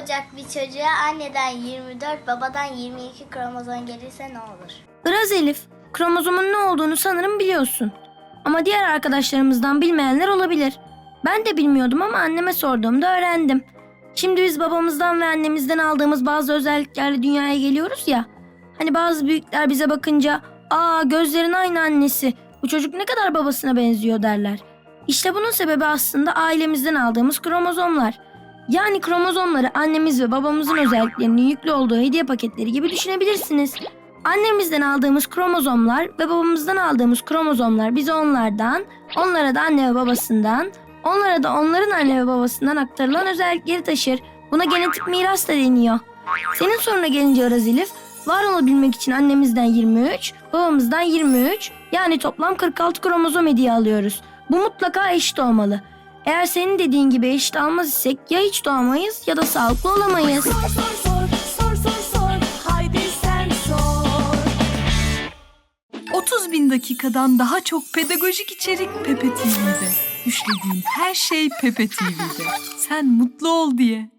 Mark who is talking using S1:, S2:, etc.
S1: doğacak bir çocuğa anneden 24, babadan 22 kromozom gelirse ne olur?
S2: Iraz Elif, kromozomun ne olduğunu sanırım biliyorsun. Ama diğer arkadaşlarımızdan bilmeyenler olabilir. Ben de bilmiyordum ama anneme sorduğumda öğrendim. Şimdi biz babamızdan ve annemizden aldığımız bazı özelliklerle dünyaya geliyoruz ya. Hani bazı büyükler bize bakınca ''Aa gözlerin aynı annesi, bu çocuk ne kadar babasına benziyor'' derler. İşte bunun sebebi aslında ailemizden aldığımız kromozomlar. Yani kromozomları annemiz ve babamızın özelliklerinin yüklü olduğu hediye paketleri gibi düşünebilirsiniz. Annemizden aldığımız kromozomlar ve babamızdan aldığımız kromozomlar bize onlardan, onlara da anne ve babasından, onlara da onların anne ve babasından aktarılan özellikleri taşır. Buna genetik miras da deniyor. Senin soruna gelince Araz Elif, var olabilmek için annemizden 23, babamızdan 23, yani toplam 46 kromozom hediye alıyoruz. Bu mutlaka eşit olmalı. Eğer senin dediğin gibi eşit almaz isek ya hiç doğamayız ya da sağlıklı olamayız.
S3: Sor sor sor, sor sor sor, haydi sen sor.
S4: 30 bin dakikadan daha çok pedagojik içerik Pepe TV'de. Düşlediğin her şey Pepe TV'de. Sen mutlu ol diye.